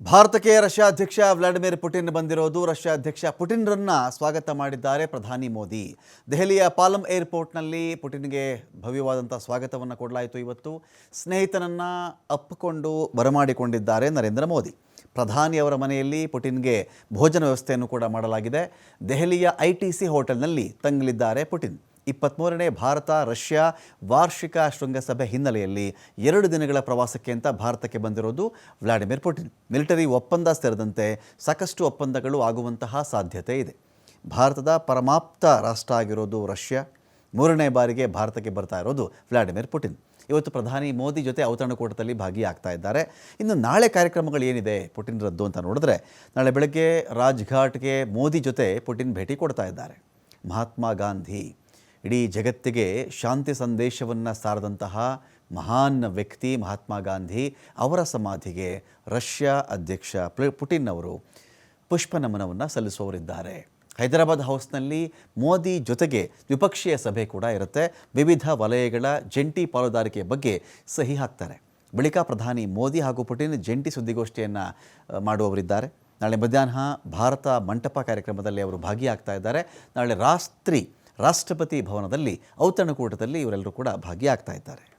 ಭಾರತಕ್ಕೆ ರಷ್ಯಾ ಅಧ್ಯಕ್ಷ Vladimir Putin ಬಂದಿರೋದು. ರಷ್ಯಾ ಅಧ್ಯಕ್ಷ ಪುಟಿನ್ರನ್ನ ಸ್ವಾಗತ ಮಾಡಿದ್ದಾರೆ ಪ್ರಧಾನಿ ಮೋದಿ. ದೆಹಲಿಯ ಪಾಲಂ ಏರ್ಪೋರ್ಟ್ನಲ್ಲಿ ಪುಟಿನ್ಗೆ ಭವ್ಯವಾದಂಥ ಸ್ವಾಗತವನ್ನು ಕೊಡಲಾಯಿತು ಇವತ್ತು. ಸ್ನೇಹಿತನನ್ನು ಅಪ್ಪಿಕೊಂಡು ಬರಮಾಡಿಕೊಂಡಿದ್ದಾರೆ ನರೇಂದ್ರ ಮೋದಿ. ಪ್ರಧಾನಿಯವರ ಮನೆಯಲ್ಲಿ ಪುಟಿನ್ಗೆ ಭೋಜನ ವ್ಯವಸ್ಥೆಯನ್ನು ಕೂಡ ಮಾಡಲಾಗಿದೆ. ದೆಹಲಿಯ ಐ ಟಿ ಸಿ ಹೋಟೆಲ್ನಲ್ಲಿ ತಂಗಲಿದ್ದಾರೆ ಪುಟಿನ್. ಇಪ್ಪತ್ತ್ಮೂರನೇ ಭಾರತ, ರಷ್ಯಾ ವಾರ್ಷಿಕ ಶೃಂಗಸಭೆ ಹಿನ್ನೆಲೆಯಲ್ಲಿ ಎರಡು ದಿನಗಳ ಪ್ರವಾಸಕ್ಕೆ ಅಂತ ಭಾರತಕ್ಕೆ ಬಂದಿರೋದು ವ್ಲಾಡಿಮಿರ್ ಪುಟಿನ್. ಮಿಲಿಟರಿ ಒಪ್ಪಂದ ಸೇರಿದಂತೆ ಸಾಕಷ್ಟು ಒಪ್ಪಂದಗಳು ಆಗುವಂತಹ ಸಾಧ್ಯತೆ ಇದೆ. ಭಾರತದ ಪರಮಾಪ್ತ ರಾಷ್ಟ್ರ ಆಗಿರೋದು ರಷ್ಯಾ. ಮೂರನೇ ಬಾರಿಗೆ ಭಾರತಕ್ಕೆ ಬರ್ತಾ ಇರೋದು ವ್ಲಾಡಿಮಿರ್ ಪುಟಿನ್. ಇವತ್ತು ಪ್ರಧಾನಿ ಮೋದಿ ಜೊತೆ ಔತಣಕೂಟದಲ್ಲಿ ಭಾಗಿಯಾಗ್ತಾ ಇದ್ದಾರೆ. ಇನ್ನು ನಾಳೆ ಕಾರ್ಯಕ್ರಮಗಳು ಏನಿದೆ ಪುಟಿನ್ ರದ್ದು ಅಂತ ನೋಡಿದ್ರೆ, ನಾಳೆ ಬೆಳಗ್ಗೆ ರಾಜ್ಘಾಟ್ಗೆ ಮೋದಿ ಜೊತೆ ಪುಟಿನ್ ಭೇಟಿ ಕೊಡ್ತಾ ಇದ್ದಾರೆ. ಮಹಾತ್ಮ ಗಾಂಧಿ. ಇಡೀ ಜಗತ್ತಿಗೆ ಶಾಂತಿ ಸಂದೇಶವನ್ನು ಸಾರದಂತಹ ಮಹಾನ್ ವ್ಯಕ್ತಿ ಮಹಾತ್ಮ ಗಾಂಧಿ ಅವರ ಸಮಾಧಿಗೆ ರಷ್ಯಾ ಅಧ್ಯಕ್ಷ ಪುಟಿನ್ ಅವರು ಪುಷ್ಪ ನಮನವನ್ನು ಸಲ್ಲಿಸುವವರಿದ್ದಾರೆ. ಹೈದರಾಬಾದ್ ಹೌಸ್ನಲ್ಲಿ ಮೋದಿ ಜೊತೆಗೆ ದ್ವಿಪಕ್ಷೀಯ ಸಭೆ ಕೂಡ ಇರುತ್ತೆ. ವಿವಿಧ ವಲಯಗಳ ಜಂಟಿ ಪಾಲುದಾರಿಕೆ ಬಗ್ಗೆ ಸಹಿ ಹಾಕ್ತಾರೆ. ಬಳಿಕ ಪ್ರಧಾನಿ ಮೋದಿ ಹಾಗೂ ಪುಟಿನ್ ಜಂಟಿ ಸುದ್ದಿಗೋಷ್ಠಿಯನ್ನು ಮಾಡುವವರಿದ್ದಾರೆ. ನಾಳೆ ಮಧ್ಯಾಹ್ನ ಭಾರತ ಮಂಟಪ ಕಾರ್ಯಕ್ರಮದಲ್ಲಿ ಅವರು ಭಾಗಿಯಾಗ್ತಾ ಇದ್ದಾರೆ. ನಾಳೆ ರಾತ್ರಿ ರಾಷ್ಟ್ರಪತಿ ಭವನದಲ್ಲಿ ಔತಣಕೂಟದಲ್ಲಿ ಇವರೆಲ್ಲರೂ ಕೂಡ ಭಾಗಿಯಾಗ್ತಾ ಇದ್ದಾರೆ.